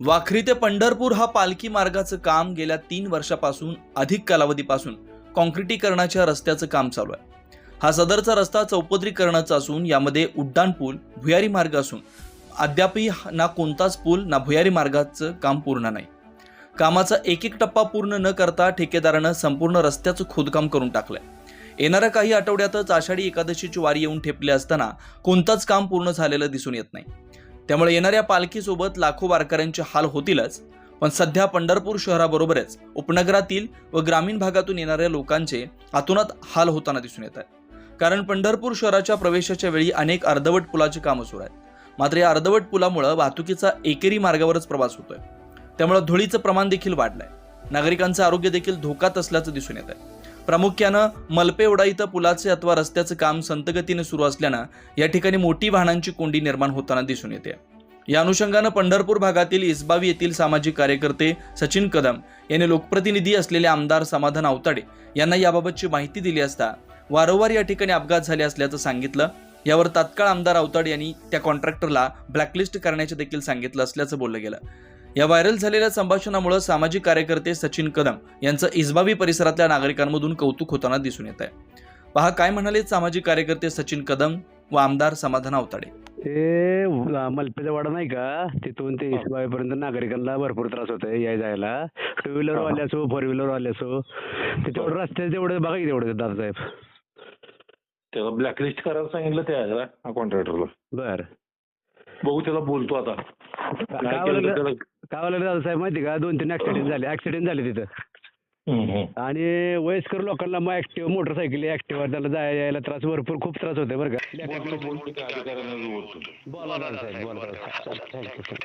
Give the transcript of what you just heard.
वाखरी ते पंढरपूर हा पालखी मार्गाचं काम गेल्या तीन वर्षापासून अधिक कालावधीपासून कॉन्क्रिटीकरणाच्या रस्त्याचं काम चालू आहे. हा सदरचा रस्ता चौपदरीकरणाचा असून यामध्ये उड्डाण पूल भुयारी मार्ग असून अद्यापही ना कोणताच पूल ना भुयारी मार्गाचं काम पूर्ण नाही. कामाचा एक एक टप्पा पूर्ण न करता ठेकेदारानं संपूर्ण रस्त्याचं खोदकाम करून टाकलंय. येणाऱ्या काही आठवड्यातच आषाढी एकादशीची वारी येऊन ठेपले असताना कोणताच काम पूर्ण झालेलं दिसून येत नाही. त्यामुळे येणाऱ्या पालखीसोबत लाखो वारकऱ्यांचे हाल होतीलच. पण सध्या पंढरपूर शहराबरोबरच उपनगरातील व ग्रामीण भागातून येणाऱ्या लोकांचे आतोनात हाल होताना दिसून येत आहे. कारण पंढरपूर शहराच्या प्रवेशाच्या वेळी अनेक अर्धवट पुलाची कामं सुरू आहेत. मात्र या अर्धवट पुलामुळं वाहतुकीचा एकेरी मार्गावरच प्रवास होतोय. त्यामुळे धुळीचं प्रमाण देखील वाढलंय. नागरिकांचं आरोग्य देखील धोक्यात असल्याचं दिसून येत आहे. प्रामुख्यानं मलपेवडा इथं पुलाचे अथवा रस्त्याचं काम संतगतीने सुरू असल्यानं या ठिकाणी मोठी वाहनांची कोंडी निर्माण होताना दिसून येते. या अनुषंगानं पंढरपूर भागातील इसबावी येथील सामाजिक कार्यकर्ते सचिन कदम यांनी लोकप्रतिनिधी असलेले आमदार समाधान आवताडे यांना याबाबतची माहिती दिली असता वारंवार या ठिकाणी अपघात झाले असल्याचं सांगितलं. यावर तात्काळ आमदार आवताड यांनी त्या कॉन्ट्रॅक्टरला ब्लॅकलिस्ट करण्याचे देखील सांगितलं असल्याचं बोललं गेलं. या व्हायरल झालेल्या संभाषणामुळे सामाजिक कार्यकर्ते सचिन कदम यांचं इसबावी परिसरातल्या नागरिकांमधून कौतुक होताना दिसून येत आहे पहा काय म्हणाले सामाजिक कार्यकर्ते सचिन कदम व आमदार समाधान आवताडे? ते मलपेचा वाडा नाही का? तिथून ते इसबाईपर्यंत नागरिकांना भरपूर त्रास होतोय याय जायला. टू व्हीलर वाले असो फोर व्हीलर वाले असो ते तेवढं रस्त्याचं तेवढं बघा की तेवढं दादासाहेब. त्याला ब्लॅकलिस्ट करायला सांगितलं त्या कॉन्ट्रॅक्टरला. बर. बघू त्याला बोलतो आता. काय काय केलं? त्याला काय बोललं दादासाहेब माहिती का? दोन तीन ऍक्सिडेंट झाले. ऍक्सिडेंट झाले तिथं. हम्म, हम्म. आणि वयस्कर लोकांना मग ऍक्टिव्ह मोटरसायकल ऍक्टिव्ह त्याला जायला यायला त्रास भरपूर खूप त्रास होतोय बरं का. बोलतो बोलतो त्या अधिकाऱ्यांना बोलतो. बोला दादासाहेब बोला थँक्यू